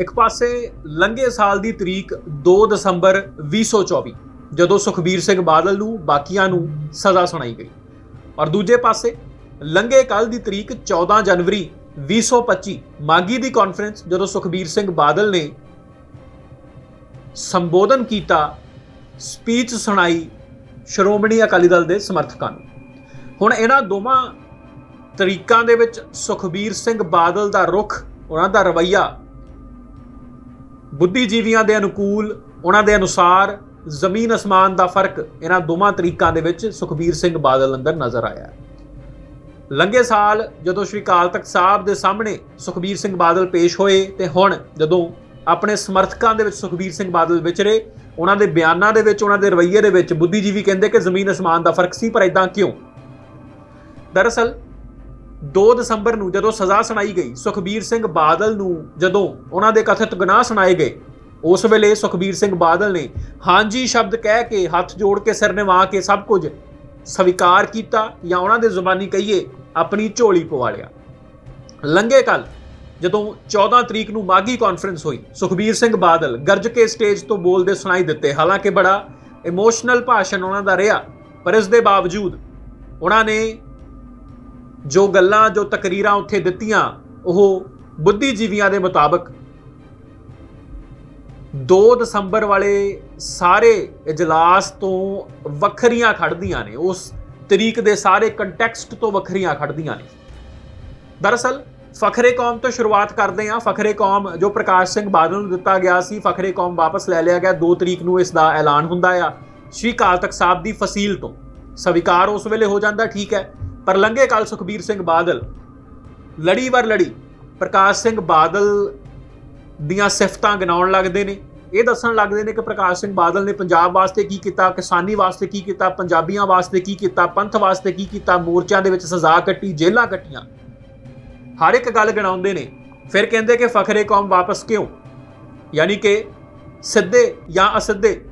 ਇੱਕ ਪਾਸੇ ਲੰਘੇ ਸਾਲ ਦੀ ਤਰੀਕ 2 ਦਸੰਬਰ 2024 ਜਦੋਂ ਸੁਖਬੀਰ ਸਿੰਘ ਬਾਦਲ ਨੂੰ ਬਾਕੀਆਂ ਨੂੰ ਸਜ਼ਾ ਸੁਣਾਈ ਗਈ। ਔਰ ਦੂਜੇ ਪਾਸੇ ਲੰਘੇ ਕੱਲ ਦੀ ਤਰੀਕ 14 ਜਨਵਰੀ 2025 ਮਾਗੀ ਦੀ ਕਾਨਫਰੰਸ ਜਦੋਂ ਸੁਖਬੀਰ ਸਿੰਘ ਬਾਦਲ ਨੇ ਸੰਬੋਧਨ ਕੀਤਾ ਸਪੀਚ ਸੁਣਾਈ ਸ਼੍ਰੋਮਣੀ ਅਕਾਲੀ ਦਲ ਦੇ ਸਮਰਥਕਾਂ ਨੂੰ। ਹੁਣ ਇਹਨਾਂ ਦੋਵਾਂ ਤਰੀਕਾਂ ਦੇ ਵਿੱਚ ਸੁਖਬੀਰ ਸਿੰਘ ਬਾਦਲ ਦਾ ਰੁਖ, ਉਹਨਾਂ ਦਾ ਰਵੱਈਆ ਬੁੱਧੀਜੀਵੀਆਂ ਦੇ ਅਨੁਕੂਲ, ਉਹਨਾਂ ਦੇ ਅਨੁਸਾਰ ਜ਼ਮੀਨ ਅਸਮਾਨ ਦਾ ਫ਼ਰਕ ਇਹਨਾਂ ਦੋਵਾਂ ਤਰੀਕਾਂ ਦੇ ਵਿੱਚ ਸੁਖਬੀਰ ਸਿੰਘ ਬਾਦਲ ਅੰਦਰ ਨਜ਼ਰ ਆਇਆ ਲੰਘੇ ਸਾਲ ਜਦੋਂ ਸ਼੍ਰੀ ਅਕਾਲ ਤਖਤ ਸਾਹਿਬ ਦੇ ਸਾਹਮਣੇ ਸੁਖਬੀਰ ਸਿੰਘ ਬਾਦਲ ਪੇਸ਼ ਹੋਏ ਤੇ ਹੁਣ ਜਦੋਂ ਆਪਣੇ ਸਮਰਥਕਾਂ ਦੇ ਵਿੱਚ ਸੁਖਬੀਰ ਸਿੰਘ ਬਾਦਲ ਵਿਚਰੇ, ਉਹਨਾਂ ਦੇ ਬਿਆਨਾਂ ਦੇ ਵਿੱਚ, ਉਹਨਾਂ ਦੇ ਰਵੱਈਏ ਦੇ ਵਿੱਚ ਬੁੱਧੀਜੀਵੀ ਕਹਿੰਦੇ ਕਿ ਜ਼ਮੀਨ ਅਸਮਾਨ ਦਾ ਫ਼ਰਕ ਸੀ, ਪਰ ਇਦਾਂ ਕਿਉਂ? ਦਰਅਸਲ 2 ਦਸੰਬਰ ਨੂੰ ਜਦੋਂ ਸਜ਼ਾ ਸੁਣਾਈ ਗਈ, ਸੁਖਬੀਰ ਸਿੰਘ ਬਾਦਲ ਨੂੰ ਜਦੋਂ ਉਹਨਾਂ ਦੇ ਕਥਿਤ ਗੁਨਾਹ ਸੁਣਾਏ ਗਏ, ਉਸ ਵੇਲੇ ਸੁਖਬੀਰ ਸਿੰਘ ਬਾਦਲ ਨੇ ਹਾਂਜੀ ਸ਼ਬਦ ਕਹਿ ਕੇ, ਹੱਥ ਜੋੜ ਕੇ, ਸਿਰ ਨਿਵਾ ਕੇ ਸਭ ਕੁਝ ਸਵੀਕਾਰ ਕੀਤਾ ਜਾਂ ਉਹਨਾਂ ਦੇ ਜ਼ੁਬਾਨੀ ਕਹੀਏ, ਆਪਣੀ ਝੋਲੀ ਪਵਾ ਲਿਆ। ਲੰਘੇ ਕੱਲ ਜਦੋਂ 14 ਤਰੀਕ ਨੂੰ ਮਾਗੀ ਕਾਨਫਰੰਸ ਹੋਈ, ਸੁਖਬੀਰ ਸਿੰਘ ਬਾਦਲ ਗਰਜ ਕੇ ਸਟੇਜ ਤੋਂ ਬੋਲਦੇ ਸੁਣਾਈ ਦਿੱਤੇ। ਹਾਲਾਂਕਿ ਬੜਾ ਇਮੋਸ਼ਨਲ ਭਾਸ਼ਣ ਉਹਨਾਂ ਦਾ ਰਿਹਾ, ਪਰ ਇਸ ਦੇ ਬਾਵਜੂਦ ਉਹਨਾਂ ਨੇ ਜੋ ਗੱਲਾਂ, ਜੋ ਤਕਰੀਰਾਂ ਉੱਥੇ ਦਿੱਤੀਆਂ, ਉਹ ਬੁੱਧੀਜੀਵੀਆਂ ਦੇ ਮੁਤਾਬਕ 2 ਦਸੰਬਰ ਵਾਲੇ ਸਾਰੇ ਇਜਲਾਸ ਤੋਂ ਵੱਖਰੀਆਂ ਖੜਦੀਆਂ ਨੇ, ਉਸ ਤਰੀਕ ਦੇ ਸਾਰੇ ਕੰਟੈਕਸਟ ਤੋਂ ਵੱਖਰੀਆਂ ਖੜਦੀਆਂ ਨੇ। ਦਰਅਸਲ, ਫਖਰੇ ਕੌਮ ਤੋਂ ਸ਼ੁਰੂਆਤ ਕਰਦੇ ਹਾਂ। ਫਖਰੇ ਕੌਮ ਜੋ ਪ੍ਰਕਾਸ਼ ਸਿੰਘ ਬਾਦਲ ਨੂੰ ਦਿੱਤਾ ਗਿਆ ਸੀ, ਫਖਰੇ ਕੌਮ ਵਾਪਸ ਲੈ ਲਿਆ ਗਿਆ। 2 ਤਰੀਕ ਨੂੰ ਇਸ ਦਾ ਐਲਾਨ ਹੁੰਦਾ ਆ। ਸ਼੍ਰੀ ਕਾਲ ਤਖਤ ਸਾਹਿਬ ਦੀ ਫਸੀਲ ਤੋਂ ਸਵੀਕਾਰ ਉਸ ਵੇਲੇ ਹੋ ਜਾਂਦਾ, ਠੀਕ ਹੈ। ਪਰ ਲੰਘੇ ਕਾਲ ਸੁਖਬੀਰ ਸਿੰਘ ਬਾਦਲ, ਲੜੀ ਵਰ ਲੜੀ, ਪ੍ਰਕਾਸ਼ ਸਿੰਘ ਬਾਦਲ ਦੀਆਂ ਸਿਫਤਾਂ ਗਿਣਾਉਣ ਲੱਗਦੇ ਨੇ। ਇਹ ਦੱਸਣ ਲੱਗਦੇ ਨੇ ਕਿ ਪ੍ਰਕਾਸ਼ ਸਿੰਘ ਬਾਦਲ ਨੇ ਪੰਜਾਬ ਵਾਸਤੇ ਕੀ ਕੀਤਾ, ਕਿਸਾਨੀ ਵਾਸਤੇ ਕੀ ਕੀਤਾ, ਪੰਜਾਬੀਆਂ ਵਾਸਤੇ ਕੀ ਕੀਤਾ, ਪੰਥ ਵਾਸਤੇ ਕੀ ਕੀਤਾ, ਮੋਰਚਿਆਂ ਦੇ ਵਿੱਚ ਸਜ਼ਾ ਕੱਟੀ, ਜੇਲ੍ਹਾਂ ਕੱਟੀਆਂ। ਹਰ ਇੱਕ ਗੱਲ ਗਿਣਾਉਂਦੇ ਨੇ। ਫਿਰ ਕਹਿੰਦੇ ਕਿ ਫਖਰੇ ਕੌਮ ਵਾਪਸ ਕਿਉਂ? ਯਾਨੀ ਕਿ ਸਿੱਧੇ ਜਾਂ ਅਸਿੱਧੇ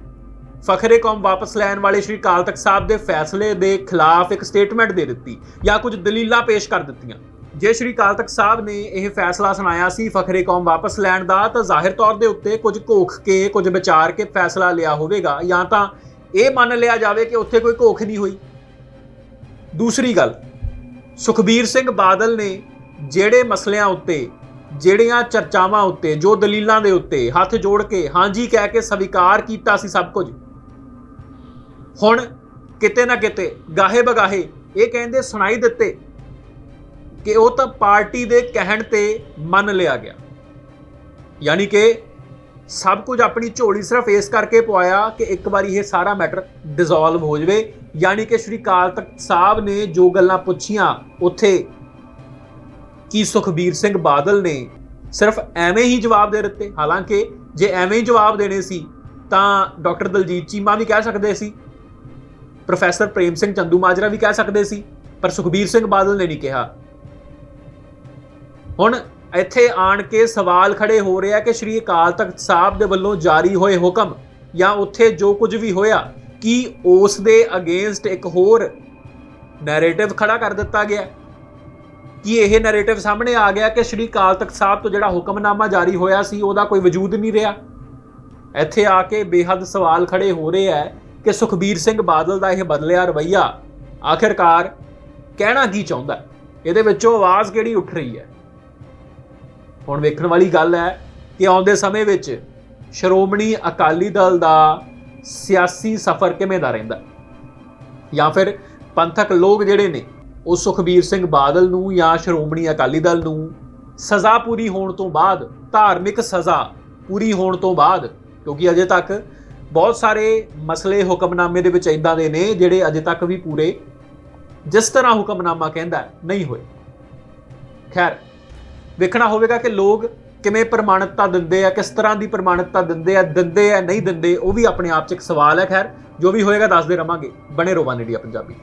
ਫਖਰੇ ਕੌਮ ਵਾਪਸ ਲੈਣ ਵਾਲੇ ਸ਼੍ਰੀ ਅਕਾਲ ਤਖਤ ਸਾਹਿਬ ਦੇ ਫੈਸਲੇ ਦੇ ਖਿਲਾਫ ਇੱਕ ਸਟੇਟਮੈਂਟ ਦੇ ਦਿੱਤੀ ਜਾਂ ਕੁਝ ਦਲੀਲਾਂ ਪੇਸ਼ ਕਰ ਦਿੱਤੀਆਂ। ਜੇ ਸ਼੍ਰੀ ਅਕਾਲ ਤਖਤ ਸਾਹਿਬ ਨੇ ਇਹ ਫੈਸਲਾ ਸੁਣਾਇਆ ਸੀ ਫਖਰੇ ਕੌਮ ਵਾਪਸ ਲੈਣ ਦਾ, ਤਾਂ ਜ਼ਾਹਿਰ ਤੌਰ ਦੇ ਉੱਤੇ ਕੁਝ ਘੋਖ ਕੇ, ਕੁਝ ਵਿਚਾਰ ਕੇ ਫੈਸਲਾ ਲਿਆ ਹੋਵੇਗਾ, ਜਾਂ ਤਾਂ ਇਹ ਮੰਨ ਲਿਆ ਜਾਵੇ ਕਿ ਉੱਥੇ ਕੋਈ ਘੋਖ ਨਹੀਂ ਹੋਈ। ਦੂਸਰੀ ਗੱਲ, ਸੁਖਬੀਰ ਸਿੰਘ ਬਾਦਲ ਨੇ ਜਿਹੜੇ ਮਸਲਿਆਂ ਉੱਤੇ, ਜਿਹੜੀਆਂ ਚਰਚਾਵਾਂ ਉੱਤੇ, ਜੋ ਦਲੀਲਾਂ ਦੇ ਉੱਤੇ ਹੱਥ ਜੋੜ ਕੇ, ਹਾਂਜੀ ਕਹਿ ਕੇ ਸਵੀਕਾਰ ਕੀਤਾ ਸੀ ਸਭ ਕੁਝ ਹੁਣ ਕਿਤੇ ਨਾ ਕਿਤੇ ਗਾਹੇ ਬਗਾਹੇ ਇਹ ਕਹਿੰਦੇ ਸੁਣਾਈ ਦਿੱਤੇ ਕਿ ਉਹ ਤਾਂ ਪਾਰਟੀ ਦੇ ਕਹਿਣ ਤੇ ਮੰਨ ਲਿਆ ਗਿਆ। ਯਾਨੀ ਕਿ ਸਭ ਕੁਝ ਆਪਣੀ ਝੋਲੀ ਸਿਰਫ ਇਸ ਕਰਕੇ ਪਵਾਇਆ ਕਿ ਇੱਕ ਵਾਰੀ ਇਹ ਸਾਰਾ ਮੈਟਰ ਡਿਸੋਲਵ ਹੋ ਜਾਵੇ। ਯਾਨੀ ਕਿ ਸ਼੍ਰੀ ਅਕਾਲ ਤਖਤ ਸਾਹਿਬ ਨੇ ਜੋ ਗੱਲਾਂ ਪੁੱਛੀਆਂ, ਉੱਥੇ ਕੀ ਸੁਖਬੀਰ ਸਿੰਘ ਬਾਦਲ ਨੇ ਸਿਰਫ ਐਵੇਂ ਹੀ ਜਵਾਬ ਦੇ ਦਿੱਤੇ। ਹਾਲਾਂਕਿ ਜੇ ਐਵੇਂ ਹੀ ਜਵਾਬ ਦੇਣੇ ਸੀ, ਤਾਂ ਡਾਕਟਰ ਦਲਜੀਤ ਚੀਮਾ ਵੀ ਕਹਿ ਸਕਦੇ ਸੀ ਪ੍ਰੋਫੈਸਰ ਪ੍ਰੇਮ ਸਿੰਘ ਚੰਦੂ ਮਾਜਰਾ ਵੀ ਕਹਿ ਸਕਦੇ ਸੀ, ਪਰ ਸੁਖਬੀਰ ਸਿੰਘ ਬਾਦਲ ਨੇ ਨਹੀਂ ਕਿਹਾ। ਹੁਣ ਇੱਥੇ ਆਣ ਕੇ ਸਵਾਲ ਖੜੇ ਹੋ ਰਿਹਾ ਕਿ ਸ਼੍ਰੀ ਅਕਾਲ ਤਖਤ ਸਾਹਿਬ ਦੇ ਵੱਲੋਂ ਜਾਰੀ ਹੋਏ ਹੁਕਮ ਜਾਂ ਉੱਥੇ ਜੋ ਕੁਝ ਵੀ ਹੋਇਆ, ਕੀ ਉਸ ਦੇ ਅਗੇਂਸਟ ਇੱਕ ਹੋਰ ਨੈਰੇਟਿਵ ਖੜਾ ਕਰ ਦਿੱਤਾ ਗਿਆ? ਕੀ ਇਹ ਨੈਰੇਟਿਵ ਸਾਹਮਣੇ ਆ ਗਿਆ ਕਿ ਸ਼੍ਰੀ ਅਕਾਲ ਤਖਤ ਸਾਹਿਬ ਤੋਂ ਜਿਹੜਾ ਹੁਕਮਨਾਮਾ ਜਾਰੀ ਹੋਇਆ ਸੀ, ਉਹਦਾ ਕੋਈ ਵਜੂਦ ਨਹੀਂ ਰਿਹਾ? ਇੱਥੇ ਆ ਕੇ ਬੇਹੱਦ ਸਵਾਲ ਖੜੇ ਹੋ ਰਹੇ ਹੈ ਕਿ ਸੁਖਬੀਰ ਸਿੰਘ ਬਾਦਲ ਦਾ ਇਹ ਬਦਲਿਆ ਰਵਈਆ ਆਖਿਰਕਾਰ ਕਹਿਣਾ ਕੀ ਚਾਹੁੰਦਾ ਇਹਦੇ ਵਿੱਚੋਂ ਆਵਾਜ਼ ਕਿਹੜੀ ਉੱਠ ਰਹੀ ਹੈ? ਹੁਣ ਵੇਖਣ ਵਾਲੀ ਗੱਲ ਹੈ ਕਿ ਆਉਂਦੇ ਸਮੇਂ ਵਿੱਚ ਸ਼੍ਰੋਮਣੀ ਅਕਾਲੀ ਦਲ ਦਾ ਸਿਆਸੀ ਸਫ਼ਰ ਕਿਵੇਂ ਦਾ ਰਹਿੰਦਾ ਜਾਂ ਫਿਰ ਪੰਥਕ ਲੋਕ ਜਿਹੜੇ ਨੇ, ਉਹ ਸੁਖਬੀਰ ਸਿੰਘ ਬਾਦਲ ਨੂੰ ਜਾਂ ਸ਼੍ਰੋਮਣੀ ਅਕਾਲੀ ਦਲ ਨੂੰ ਸਜ਼ਾ ਪੂਰੀ ਹੋਣ ਤੋਂ ਬਾਅਦ ਧਾਰਮਿਕ ਸਜ਼ਾ ਪੂਰੀ ਹੋਣ ਤੋਂ ਬਾਅਦ, ਕਿਉਂਕਿ ਅਜੇ ਤੱਕ ਬਹੁਤ ਸਾਰੇ ਮਸਲੇ ਹੁਕਮਨਾਮੇ ਦੇ ਵਿੱਚ ਇਦਾਂ ਦੇ ਨੇ ਜਿਹੜੇ ਅਜੇ ਤੱਕ ਵੀ ਪੂਰੇ ਜਿਸ ਤਰ੍ਹਾਂ ਹੁਕਮਨਾਮਾ ਕਹਿੰਦਾ ਨਹੀਂ ਹੋਏ। ਖੈਰ, ਵੇਖਣਾ ਹੋਵੇਗਾ ਕਿ ਲੋਕ ਕਿਵੇਂ ਪ੍ਰਮਾਣਿਕਤਾ ਦਿੰਦੇ ਆ, ਕਿਸ ਤਰ੍ਹਾਂ ਦੀ ਪ੍ਰਮਾਣਿਕਤਾ ਦਿੰਦੇ ਆ ਦਿੰਦੇ ਆ, ਨਹੀਂ ਦਿੰਦੇ, ਉਹ ਵੀ ਆਪਣੇ ਆਪ 'ਚ ਇੱਕ ਸਵਾਲ ਹੈ, ਖੈਰ। ਜੋ ਵੀ ਹੋਏਗਾ, ਦੱਸਦੇ ਰਵਾਂਗੇ। ਬਣੇ ਰਹੋ ਵਨ ਇੰਡੀਆ ਪੰਜਾਬੀ।